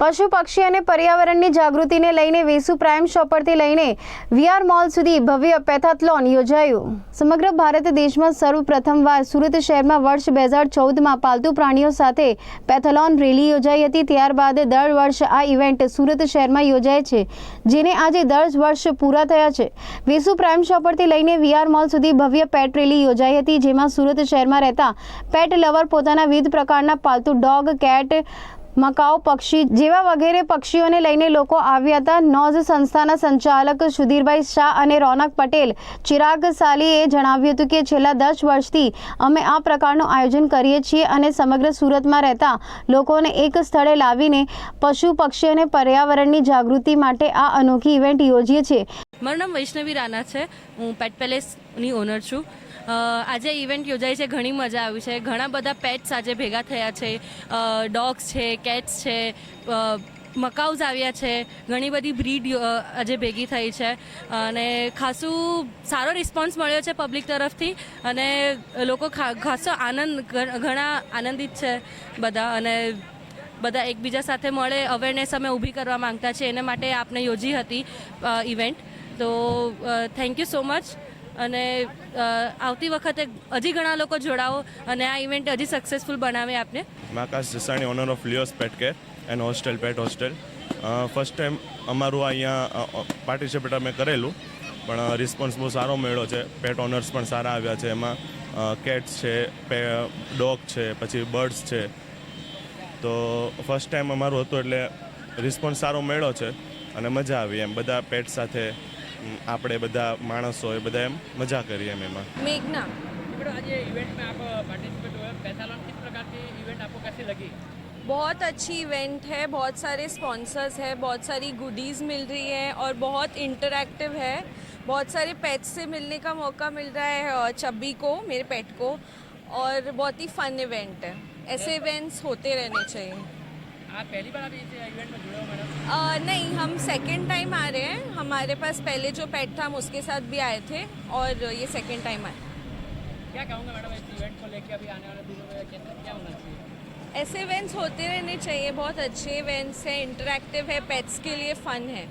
પશુ પક્ષી અને પર્યાવરણની જાગૃતિને લઈને વેસુ પ્રાઇમ શોપરથી લઈને વીઆર મોલ સુધી ભવ્ય પેથાથલોન યોજાયું. સમગ્ર ભારત દેશમાં સર્વપ્રથમવાર સુરત શહેરમાં વર્ષ બે હજાર ચૌદમાં પાલતુ પ્રાણીઓ સાથે પેથાલોન રેલી યોજાઈ હતી. ત્યારબાદ દર વર્ષ આ ઇવેન્ટ સુરત શહેરમાં યોજાય છે, જેને આજે દસ વર્ષ પૂરા થયા છે. વેસુ પ્રાઇમ શોપરથી લઈને વીઆર મોલ સુધી ભવ્ય પેટ રેલી યોજાઈ હતી, જેમાં સુરત શહેરમાં રહેતા પેટ લવર પોતાના વિવિધ પ્રકારના પાલતુ ડોગ, કેટ મકાઉ પક્ષી જેવા વગેરે પક્ષીઓને લઈને લોકો આવ્યા હતા. નોઝ સંસ્થાના સંચાલક સુધીરભાઈ શાહ અને રોનક પટેલ ચિરાગ સાલીએ જણાવ્યું હતું કે છેલ્લા દસ વર્ષથી અમે આ પ્રકારનું આયોજન કરીએ છીએ અને સમગ્ર સુરતમાં રહેતા લોકોને એક સ્થળે લાવીને પશુ પક્ષી અને પર્યાવરણની જાગૃતિ માટે આ અનોખી ઇવેન્ટ યોજીએ છીએ. મારું નામ વૈષ્ણવી રાણા છે. હું પેટ પેલેસની ઓનર છું. આજે ઇવેન્ટ યોજાઈ છે, ઘણી મજા આવી છે. ઘણા બધા પેટ્સ આજે ભેગા થયા છે. ડોગ્સ છે કેટ્સ છે મકાઉઝ આવ્યા છે. ઘણી બધી બ્રીડ આજે ભેગી થઈ છે. અને ખાસું સારો રિસ્પોન્સ મળ્યો છે પબ્લિક તરફથી. અને લોકો ખાસો આનંદ ઘણા આનંદિત છે બધા. અને બધા એકબીજા સાથે મળે અવેરનેસ અમે ઊભી કરવા માંગતા છે એના માટે આપણે યોજી હતી ઇવેન્ટ તો થેન્ક યુ સો મચ અને આવતી વખતે હજી ઘણા લોકો જોડાવો અને આ ઇવેન્ટ હજી સક્સેસફુલ બનાવે આપને. I'm Jasani owner of Leo's pet care and hostel pet hostel first time અમારું અહીંયા પાર્ટિસિપેટ અમે કરેલું, પણ રિસ્પોન્સ બહુ સારો મળ્યો છે. પેટ ઓનર્સ પણ સારા આવ્યા છે એમાં. કેટ્સ છે ડોગ છે, પછી બર્ડ્સ છે. તો ફર્સ્ટ ટાઈમ અમારું હતું એટલે રિસ્પોન્સ સારો મળ્યો છે અને મજા આવી એમ. બધા પેટ સાથે આપણે બધા માણસો એ બધા એમ મજા કરી એમ એમાં मेघना मैडम आज ये इवेंट में आप पार्टिसिपेट हुए पैथालॉन किस प्रकार की इवेंट आपको कैसी लगी बहुत अच्छी इवेंट है बहुत सारे स्पॉन्सर्स हैं बहुत सारी गुडीज़ मिल रही है और बहुत इंटरैक्टिव है बहुत सारे पेट्स से मिलने का मौका मिल रहा है अ, चब्बी को मेरे पेट को और बहुत ही फन इवेंट है ऐसे इवेंट्स होते रहने चाहिए आप पहली बार आप इस इवेंट में जुड़े हो मैडम? नहीं हम सेकेंड टाइम आ रहे हैं। हमारे पास पहले जो पेट था हम उसके साथ भी आए थे और ये सेकेंड टाइम आए। क्या कहूँगा मैडम इस इवेंट को लेकर अभी आने वाले दिनों में? कैसे क्या होना चाहिए? ऐसे इवेंट्स होते रहने चाहिए। बहुत अच्छे इवेंट्स हैं इंटरेक्टिव है पेट्स के लिए फ़न है।